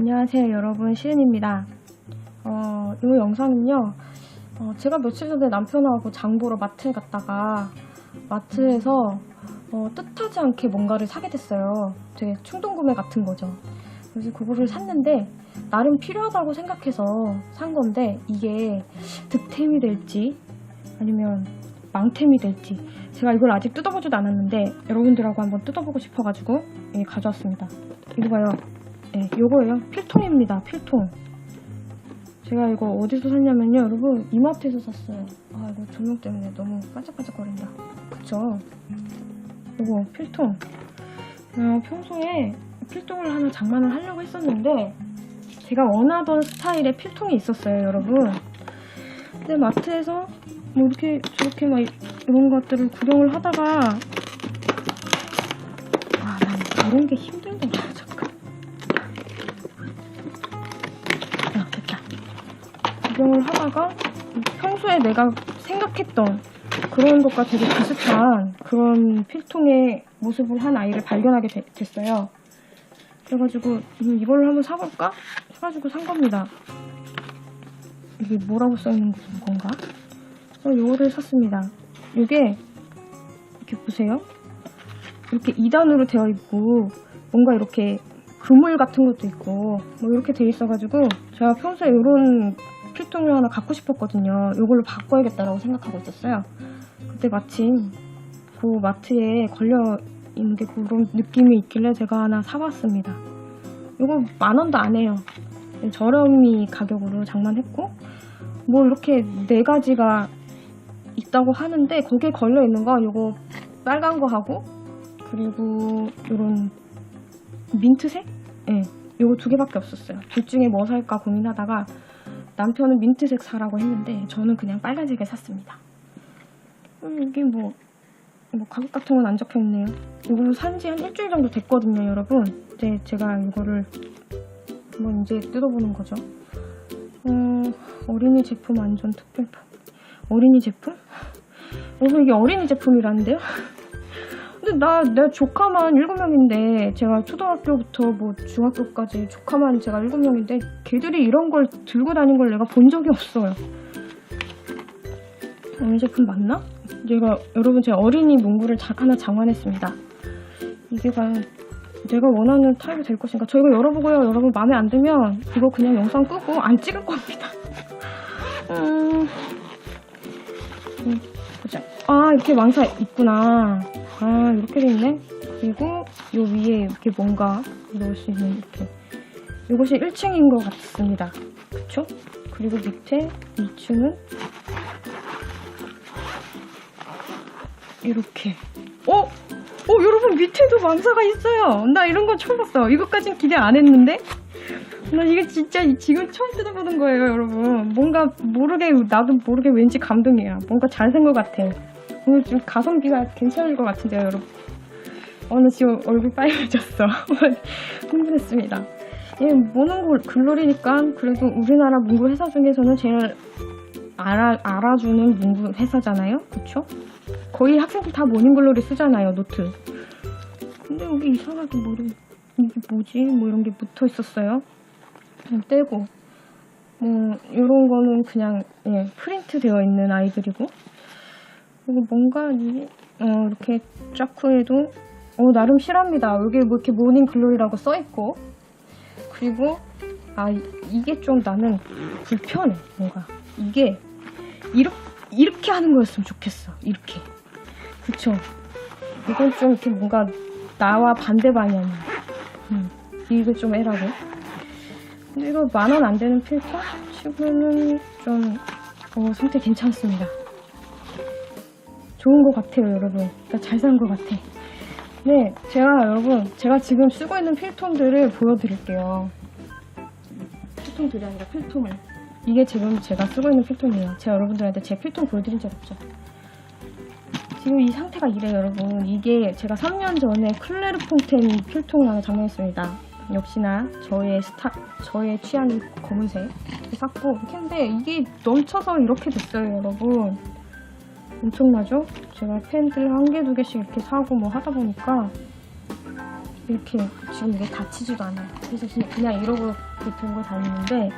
안녕하세요 여러분. 시은입니다. 어, 이 영상은요 어, 제가 며칠 전에 남편하고 장 보러 마트에 갔다가 마트에서 어, 뜻하지 않게 뭔가를 사게 됐어요. 되게 충동구매 같은 거죠. 그래서 그거를 샀는데 나름 필요하다고 생각해서 산 건데 이게 득템이 될지 아니면 망템이 될지 제가 이걸 아직 뜯어보지도 않았는데 여러분들하고 한번 뜯어보고 싶어가지고 예, 가져왔습니다. 이거 봐요 네, 요거예요. 필통입니다. 필통. 제가 이거 어디서 샀냐면요. 여러분, 이마트에서 샀어요. 아, 이거 조명 때문에 너무 반짝반짝거린다. 그쵸? 요거, 필통. 어, 평소에 필통을 하나 장만을 하려고 했었는데, 제가 원하던 스타일의 필통이 있었어요, 여러분. 근데 마트에서 뭐 이렇게, 저렇게 막 이런 것들을 구경을 하다가, 아, 난 이런 게 힘들더 구경을 하다가 평소에 내가 생각했던 그런 것과 되게 비슷한 그런 필통의 모습을 한 아이를 발견하게 되- 됐어요. 그래가지고 음, 이걸로 한번 사볼까? 해가지고 산 겁니다. 이게 뭐라고 써있는 건가? 그래서 이거를 샀습니다. 이게 이렇게 보세요. 이렇게 2단으로 되어 있고 뭔가 이렇게 그물 같은 것도 있고 뭐 이렇게 돼 있어가지고 제가 평소에 이런 필통을 하나 갖고 싶었거든요. 이걸로 바꿔야겠다라고 생각하고 있었어요. 그때 마침 그 마트에 걸려 있는 게 그런 느낌이 있길래 제가 하나 사봤습니다. 이거 만 원도 안 해요. 저렴이 가격으로 장만했고 뭐 이렇게 네 가지가 있다고 하는데 거기에 걸려 있는 거 이거 빨간 거 하고 그리고 이런 민트색? 예. 네, 요거 두 개밖에 없었어요. 둘 중에 뭐 살까 고민하다가 남편은 민트색 사라고 했는데 저는 그냥 빨간색을 샀습니다. 음, 여기 뭐, 뭐 가격 같은 건 안 적혀 있네요. 이거 산지 한 일주일 정도 됐거든요, 여러분. 이제 제가 이거를 한번 이제 뜯어보는 거죠. 어, 어린이 제품 완전 특별판. 어린이 제품? 여러분 이게 어린이 제품이라는데요? 근데 나, 내 조카만 7명인데, 제가 초등학교부터 뭐 중학교까지 조카만 제가 7명인데, 걔들이 이런 걸 들고 다닌 걸 내가 본 적이 없어요. 어린이 제품 맞나? 제가, 여러분, 제가 어린이 문구를 자- 하나 장만했습니다. 이게 과연 내가 원하는 타입이 될 것인가? 저 이거 열어보고요. 여러분 마음에 안 들면, 이거 그냥 영상 끄고 안 찍을 겁니다. 음, 음, 보자. 아, 이렇게 망사 있구나. 아, 이렇게 돼 있네. 그리고 요 위에 이렇게 뭔가 넣을 수 있는 이렇게. 이것이 1층인 것 같습니다. 그쵸? 그리고 밑에 2층은 이렇게. 어? 어, 여러분 밑에도 망사가 있어요. 나 이런 거 처음 봤어. 이것까진 기대 안 했는데? 나 이게 진짜 이- 지금 처음 뜯어보는 거예요, 여러분. 뭔가 모르게, 나도 모르게 왠지 감동이야. 뭔가 잘된것 같아. 오늘 좀 가성비가 괜찮을 것 같은데요, 여러분. 어, 나 지금 얼굴 빨개졌어. 흥분했습니다. 예, 모노 글로리니까 그래도 우리나라 문구 회사 중에서는 제일 알아, 알아주는 문구 회사잖아요? 그쵸? 거의 학생들 다 모닝글로리 쓰잖아요, 노트. 근데 여기 이상하게 머리, 이게 뭐지? 뭐 이런 게 붙어 있었어요. 그냥 떼고. 뭐, 요런 거는 그냥, 예, 프린트 되어 있는 아이들이고. 그리고 뭔가, 이, 어, 이렇게 짜쿠에도, 어, 나름 실합니다. 여기 뭐 이렇게 모닝 글로리라고 써있고. 그리고, 아, 이- 이게 좀 나는 불편해, 뭔가. 이게, 이렇게, 이렇게 하는 거였으면 좋겠어. 이렇게. 그쵸? 이건 좀 이렇게 뭔가 나와 반대 방향이야. 음, 이거 좀 애라고. 근데 이거 만 원 안 되는 필터? 치고는 좀, 어, 상태 괜찮습니다. 좋은 것 같아요, 여러분. 나잘산 것 같아. 네, 제가 여러분, 제가 지금 쓰고 있는 필통들을 보여드릴게요. 필통들이 아니라 필통을. 이게 지금 제가 쓰고 있는 필통이에요. 제가 여러분들한테 제 필통 보여드린 적 없죠. 지금 이 상태가 이래요, 여러분. 이게 제가 3년 전에 클레르 퐁텐 필통을 하나 장만했습니다. 역시나 저의 스타, 저의 취향이 검은색 샀고 했는데 이게 넘쳐서 이렇게 됐어요, 여러분. 엄청나죠? 제가 펜들 한 개, 두 개씩 이렇게 사고 뭐 하다 보니까 이렇게 지금 이게 닫히지도 않아요. 그래서 그냥- 그냥 이러고 들고 다니는데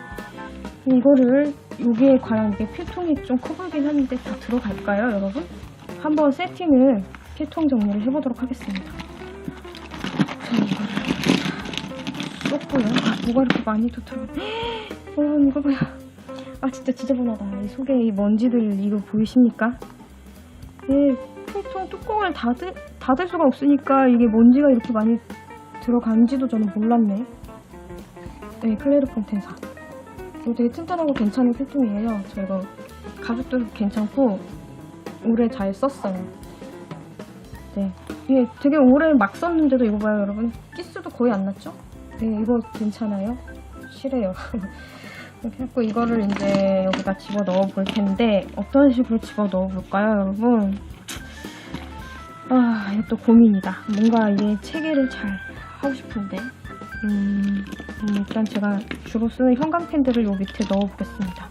이거를 여기에 과연 이게 필통이 좀 커 보이긴 하는데 다 들어갈까요, 여러분? 한번 세팅을 필통 정리를 해보도록 하겠습니다. 자, 이거를 쏟고요. 아, 뭐가 이렇게 많이 또 들어? 이거 봐요. 아 진짜 지저분하다. 이 속에 이 먼지들 이거 보이십니까? 이 필통 뚜껑을 닫을, 닫을 수가 없으니까 이게 먼지가 이렇게 많이 들어간지도 저는 몰랐네. 네, 클레르 폰텐사. 이거 되게 튼튼하고 괜찮은 필통이에요. 저 이거 가격도 괜찮고 오래 잘 썼어요. 네, 이게 되게 오래 막 썼는데도 이거 봐요, 여러분. 끼스도 거의 안 났죠? 네, 이거 괜찮아요. 실해요. 이렇게 해서 이거를 이제 여기다 집어 넣어 볼 텐데 어떤 식으로 집어 넣어 볼까요, 여러분? 아, 이것도 고민이다. 뭔가 이게 체계를 잘 하고 싶은데. 음, 음, 일단 제가 주로 쓰는 형광펜들을 요 밑에 넣어 보겠습니다.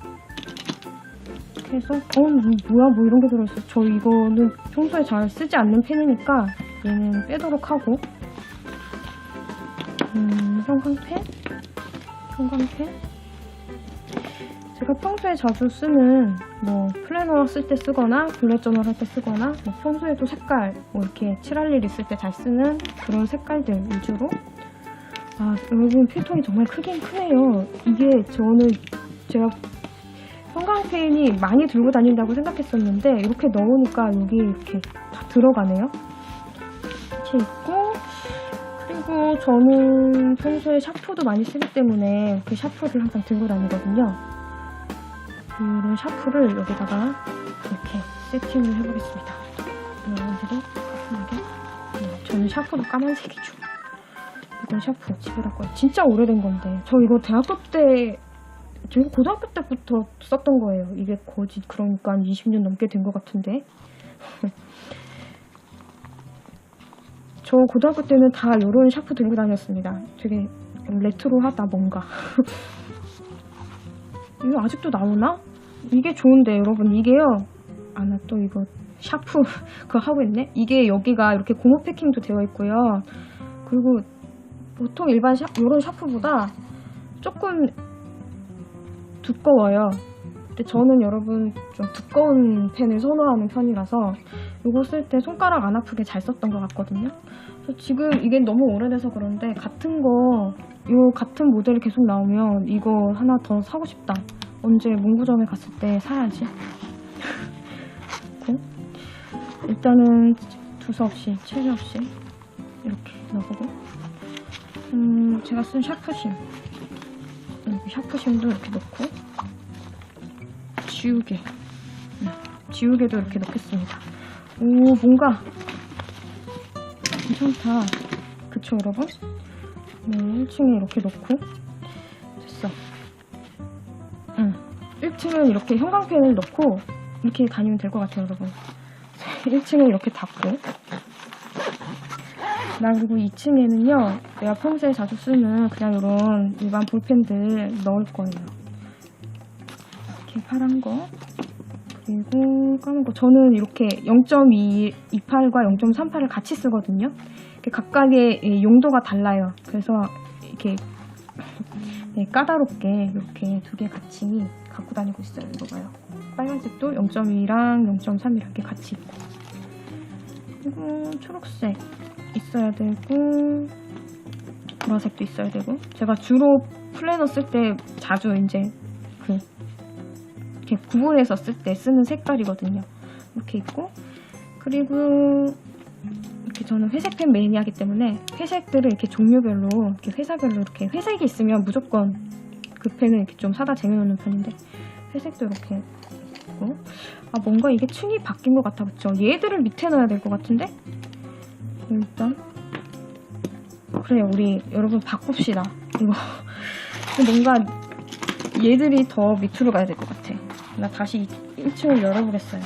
이렇게 해서, 어, 뭐, 뭐야, 뭐 이런 게 들어있어. 저 이거는 평소에 잘 쓰지 않는 펜이니까 얘는 빼도록 하고. 음, 형광펜? 형광펜? 제가 평소에 자주 쓰는 뭐 플래너 쓸 때 쓰거나 블랙 저널 할 때 쓰거나 뭐 평소에도 색깔 뭐 이렇게 칠할 일 있을 때 잘 쓰는 그런 색깔들 위주로. 아 여러분 필통이 정말 크긴 크네요. 이게 저는 제가 형광펜이 많이 들고 다닌다고 생각했었는데 이렇게 넣으니까 여기 이렇게 다 들어가네요. 이렇게 있고 그리고 저는 평소에 샤프도 많이 쓰기 때문에 그 샤프를 항상 들고 다니거든요 이런 샤프를 여기다가 이렇게 세팅을 해보겠습니다. 여러분들이 깔끔하게. 네, 저는 샤프도 까만색이죠. 이건 샤프 집에 갖고 와요. 진짜 오래된 건데. 저 이거 대학교 때, 저 이거 고등학교 때부터 썼던 거예요. 이게 거짓, 그러니까 한 20년 넘게 된 것 같은데. 저 고등학교 때는 다 이런 샤프 들고 다녔습니다. 되게 레트로하다, 뭔가. 이거 아직도 나오나? 이게 좋은데 여러분 이게요 아 나 또 이거 샤프 그거 하고 있네 이게 여기가 이렇게 고무 패킹도 되어 있고요 그리고 보통 일반 샤 이런 샤프보다 조금 두꺼워요 근데 저는 여러분 좀 두꺼운 펜을 선호하는 편이라서 이거 쓸 때 손가락 안 아프게 잘 썼던 것 같거든요 지금 이게 너무 오래돼서 그런데 같은 거이 같은 모델이 계속 나오면 이거 하나 더 사고 싶다. 언제 문구점에 갔을 때 사야지. 일단은 두서 없이, 체리 없이 이렇게 넣어보고. 음, 제가 쓴 샤프심. 샤프심도 이렇게 넣고. 지우개. 음, 지우개도 이렇게 넣겠습니다. 오, 뭔가 괜찮다. 그쵸, 여러분? 네, 1층에 이렇게 넣고 됐어. 응. 1층은 이렇게 형광펜을 넣고 이렇게 다니면 될 것 같아요, 여러분. 1층은 이렇게 닫고. 나 그리고 2층에는요, 내가 평소에 자주 쓰는 그냥 이런 일반 볼펜들 넣을 거예요. 이렇게 파란 거. 그리고 까만 거. 저는 이렇게 0.28과 0.38을 같이 쓰거든요. 각각의 이 용도가 달라요. 그래서 이렇게 네, 까다롭게 이렇게 두 개 같이 갖고 다니고 있어요. 이거 봐요. 빨간색도 0.2랑 0.3 이렇게 같이 있고 그리고 초록색 있어야 되고 보라색도 있어야 되고 제가 주로 플래너 쓸 때 자주 이제 그 이렇게 구분해서 쓸 때 쓰는 색깔이거든요. 이렇게 있고 그리고 이렇게 저는 회색 펜 메인이하기 때문에 회색들을 이렇게 종류별로 이렇게 회사별로 이렇게 회색이 있으면 무조건 그 펜을 이렇게 좀 사다 쟁여놓는 편인데 회색도 이렇게 있고. 아 뭔가 이게 층이 바뀐 것 같아. 그쵸? 얘들을 밑에 놔야 될 것 같은데? 일단. 그래 우리 여러분 바꿉시다. 이거. 뭔가 얘들이 더 밑으로 가야 될 것 같아 나 다시 1층을 열어보겠어요.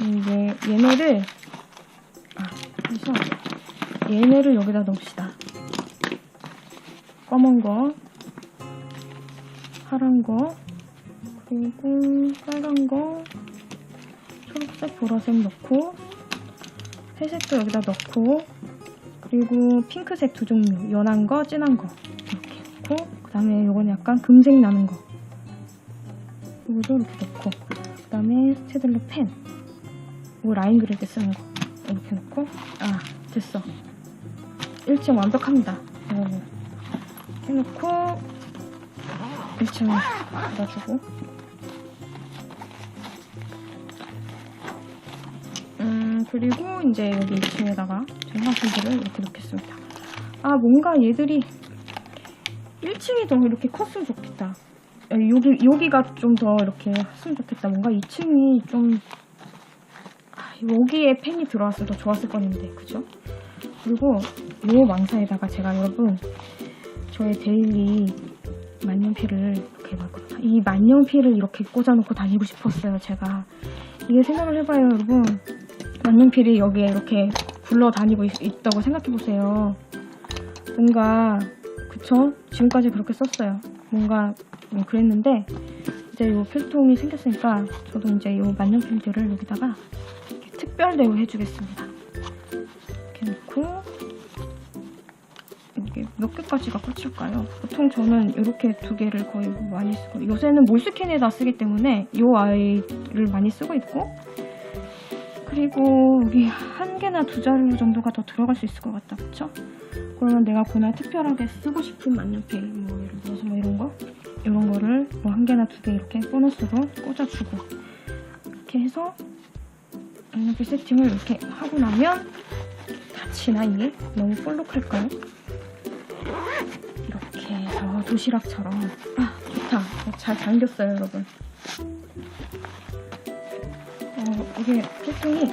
이제 얘네를 아 그래서 얘네를 여기다 넣읍시다. 검은 거 파란 거 그리고 빨간 거 초록색 보라색 넣고 회색도 여기다 넣고 그리고 핑크색 두 종류 연한 거 진한 거 이렇게 넣고 그 다음에 요건 약간 금색 나는 거 이거도 이렇게 넣고 그 다음에 스테들러 펜. 이거 라인 그릴 때 쓰는 거. 이렇게 넣고. 아 됐어. 1층 완벽합니다. 이거 해놓고 1층 받아주고. 음 그리고 이제 여기 2층에다가 전화기들을 이렇게 놓겠습니다. 아 뭔가 얘들이 1층이 더 이렇게 컸으면 좋겠다. 아, 여기 여기가 좀 더 이렇게 했으면 좋겠다 뭔가 2층이 좀 아, 여기에 펜이 들어왔어도 좋았을 뻔했는데 그죠? 그리고 요 망사에다가 제가 여러분 저의 데일리 만년필을 이렇게 놨거든요. 이 만년필을 이렇게 꽂아놓고 다니고 싶었어요, 제가. 이게 생각을 해봐요, 여러분. 만년필이 여기에 이렇게 굴러다니고 있, 다고 생각해보세요. 뭔가, 그쵸? 지금까지 그렇게 썼어요. 뭔가, 음, 그랬는데, 이제 요 필통이 생겼으니까, 저도 이제 요 만년필들을 여기다가 특별 대우 해주겠습니다. 이렇게 놓고, 이게 몇 개까지가 끝일까요? 보통 저는 이렇게 두 개를 거의 많이 쓰고 요새는 몰스캔에다 쓰기 때문에 이 아이를 많이 쓰고 있고 그리고 여기 한 개나 두 자루 정도가 더 들어갈 수 있을 것 같다 그쵸? 그러면 내가 그날 특별하게 쓰고 싶은 만년필 뭐 예를 들어서 뭐 이런 거 이런 거를 뭐 한 개나 두 개 이렇게 보너스로 꽂아주고 이렇게 해서 만년필 세팅을 이렇게 하고 나면 다치나 이게? 너무 볼록할까요? 이렇게 해서 도시락처럼 아 좋다 잘 잠겼어요 여러분 어 이게 필통이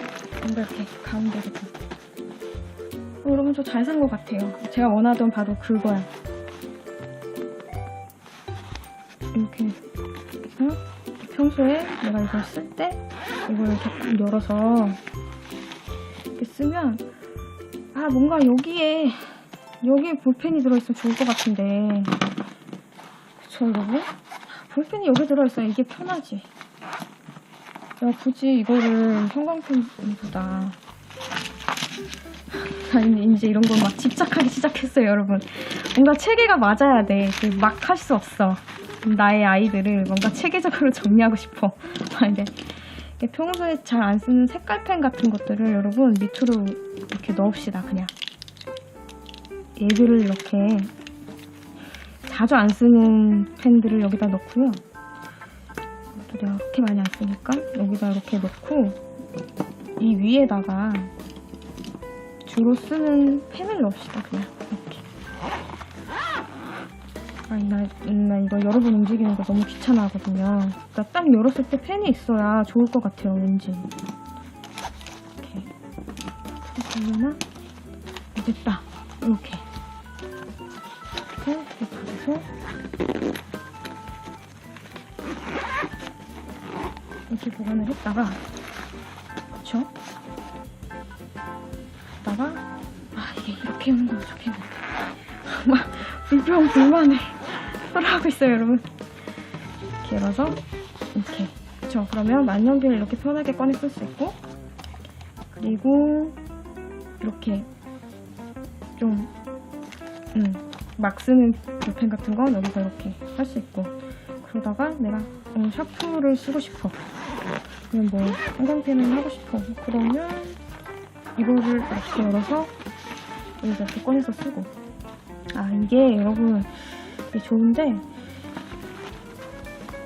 뭔가 이렇게 가운데 이렇게 어, 여러분 저 잘 산 것 같아요. 제가 원하던 바로 그거야. 이렇게 해서 평소에 내가 이걸 쓸 때 이걸 이렇게 열어서 이렇게 쓰면 아 뭔가 여기에 여기에 볼펜이 들어있으면 좋을 것 같은데. 그쵸 여러분? 볼펜이 여기 들어있어야 이게 편하지 내가 굳이 이거를 형광펜보다. 아니 이제 이런 거 막 집착하기 시작했어요 여러분. 뭔가 체계가 맞아야 돼 막 할 수 없어. 나의 아이들을 뭔가 체계적으로 정리하고 싶어. 아 근데 이게 평소에 잘 안 쓰는 색깔펜 같은 것들을 여러분 밑으로 이렇게 넣읍시다 그냥. 얘들을 이렇게 자주 안 쓰는 펜들을 여기다 넣고요. 그렇게 많이 안 쓰니까 여기다 이렇게 넣고 이 위에다가 주로 쓰는 펜을 넣읍시다. 그냥 이렇게. 아니 나, 나 이거 여러 번 움직이는 거 너무 귀찮아 하거든요. 나 딱 열었을 때 펜이 있어야 좋을 것 같아요. 왠지. 이렇게. 그러면은 됐다. 이렇게. 이렇게 받아서 이렇게 보관을 했다가 그쵸? 했다가 아 이게 이렇게 하는 거 좋겠는데 막 불평 불만을 토로하고 있어요 여러분. 이렇게 열어서 이렇게. 그쵸? 그러면 만년필을 이렇게 편하게 꺼내 쓸 수 있고 그리고 이렇게 좀 음, 막 쓰는 볼펜 같은 건 여기서 이렇게 할 수 있고 그러다가 내가 어, 샤프를 쓰고 싶어 그냥 뭐 형광펜을 하고 싶어. 그러면 이거를 이렇게 열어서 여기서 이렇게 꺼내서 쓰고. 아 이게 여러분 이게 좋은데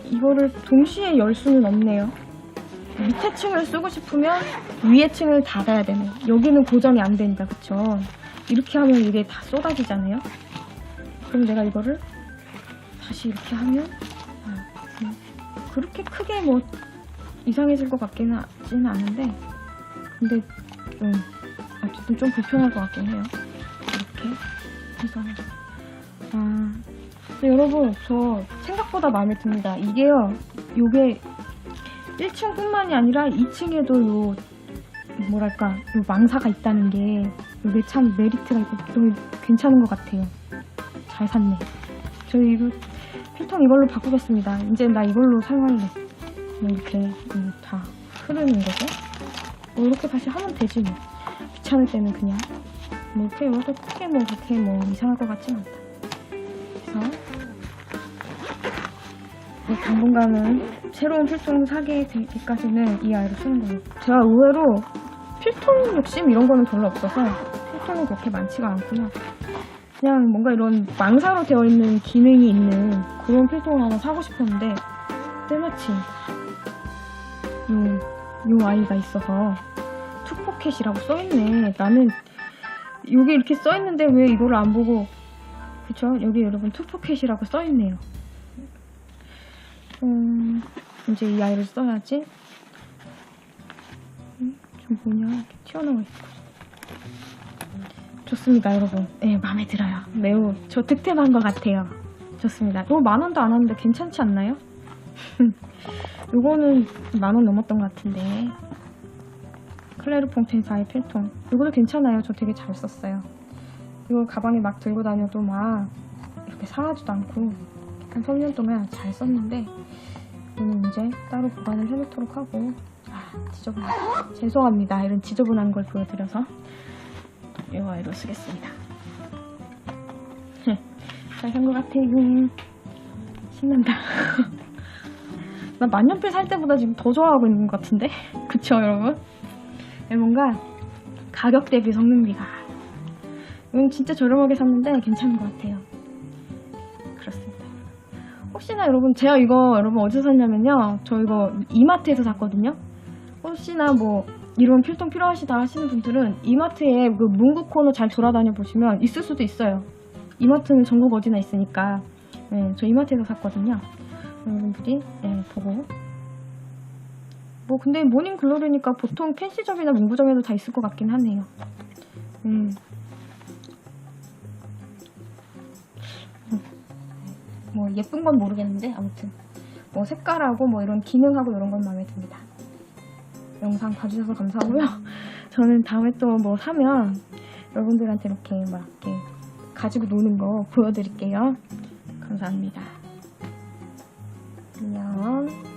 이거를 동시에 열 수는 없네요. 밑에 층을 쓰고 싶으면 위에 층을 닫아야 되네 여기는 고정이 안 된다. 그쵸? 이렇게 하면 이게 다 쏟아지잖아요. 그럼 내가 이거를 다시 이렇게 하면 아, 음, 그렇게 크게 뭐 이상해질 것 같기는 않은데 근데 좀 어쨌든 좀 불편할 것 같긴 해요. 이렇게 해서 아 여러분 저 생각보다 마음에 듭니다. 이게요 요게 1층 뿐만이 아니라 2층에도 요 뭐랄까 요 망사가 있다는 게 이게 참 메리트가 있고 너무 괜찮은 것 같아요. 잘 샀네. 저 이거 필통 이걸로 바꾸겠습니다. 이제 나 이걸로 사용할래. 뭐 이렇게 음, 다 흐르는 거죠. 뭐 이렇게 다시 하면 되지 뭐. 귀찮을 때는 그냥 뭐 이렇게 이렇게 크게 뭐 그렇게 뭐 이상할 것 같진 않다. 그래서 이 당분간은 새로운 필통 사게 되기까지는 이 아이를 쓰는 거예요. 제가 의외로 필통 욕심 이런 거는 별로 없어서 필통이 그렇게 많지가 않구나. 그냥 뭔가 이런 망사로 되어 있는 기능이 있는 그런 필통을 하나 사고 싶었는데 때마침 요, 요 아이가 있어서 투포켓이라고 써있네. 나는 여기 이렇게 써있는데 왜 이거를 안 보고 그쵸? 여기 여러분 투포켓이라고 써있네요. 음, 이제 이 아이를 써야지. 음, 좀 뭐냐 이렇게 튀어나와 있고. 좋습니다, 여러분. 네, 마음에 들어요. 매우 저 득템한 것 같아요. 좋습니다. 이거 만 원도 안 하는데 괜찮지 않나요? 요거는 만 원 넘었던 것 같은데. 클레르 퐁텐사의 필통. 이것도 괜찮아요. 저 되게 잘 썼어요. 이거 가방에 막 들고 다녀도 막 이렇게 상하지도 않고 한 3년 동안 잘 썼는데 이거는 이제 따로 보관을 해놓도록 하고 아 지저분해 죄송합니다 이런 지저분한 걸 보여드려서 이 아이로 쓰겠습니다 잘 산 것 같아요 신난다 나 만년필 살 때보다 지금 더 좋아하고 있는 것 같은데? 그쵸 여러분? 네, 뭔가 가격 대비 성능비가. 이건 진짜 저렴하게 샀는데 괜찮은 것 같아요. 그렇습니다. 혹시나 여러분 제가 이거 여러분 어디서 샀냐면요. 저 이거 이마트에서 샀거든요. 혹시나 뭐 이런 필통 필요하시다 하시는 분들은 이마트에 그 문구 코너 잘 돌아다녀 보시면 있을 수도 있어요. 이마트는 전국 어디나 있으니까. 네, 저 이마트에서 샀거든요 여러분들이 네, 보고 뭐 근데 모닝 글로리니까 보통 펜시점이나 문구점에도 다 있을 것 같긴 하네요 음. 뭐 예쁜 건 모르겠는데 아무튼 뭐 색깔하고 뭐 이런 기능하고 이런 건 마음에 듭니다. 영상 봐주셔서 감사하고요. 저는 다음에 또 뭐 사면 여러분들한테 이렇게 막 이렇게 가지고 노는 거 보여드릴게요. 감사합니다. 안녕.